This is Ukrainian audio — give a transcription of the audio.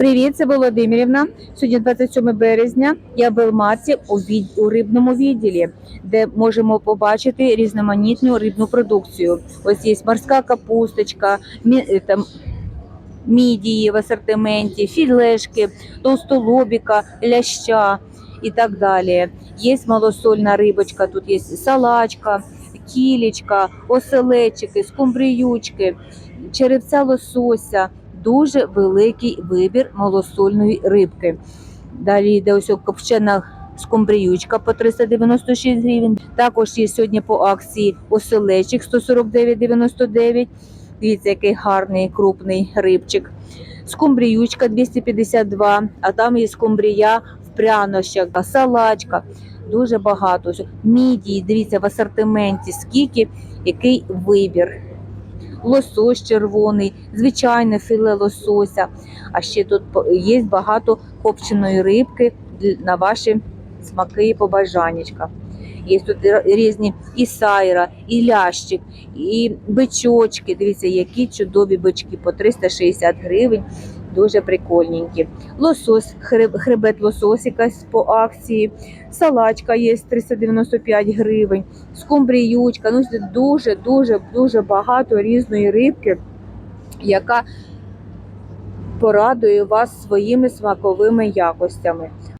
Привіт, це Володимирівна. Сьогодні 27 березня. Я в Белмарці у, від... у рибному відділі, де можемо побачити різноманітну рибну продукцію. Ось є морська капусточка, мі... е, там, мідії в асортименті, філешки, товстолобіка, ляща і так далі. Є малосольна рибочка, тут є салачка, кілечка, оселечики, скумбріючки, черевця лосося. Дуже великий вибір малосольної рибки. Далі йде ось копчена скумбріючка по 396 гривень. Також є сьогодні по акції оселечик 149,99. Дивіться, який гарний крупний рибчик. Скумбріючка 252, а там є скумбрія в прянощах, салачка. Дуже багато. Мідії, дивіться, в асортименті, скільки, який вибір. Лосось червоний, звичайне філе лосося. А ще тут є багато копченої рибки на ваші смаки і побажаннячка. Є тут різні і сайра, і лящик, і бичочки. Дивіться, які чудові бички по 360 гривень. Дуже прикольненькі. Лосось, хреб- хребет лососика по акції, салачка є 395 гривень, скумбріючка. Ну, дуже, дуже, дуже багато різної рибки, яка порадує вас своїми смаковими якостями.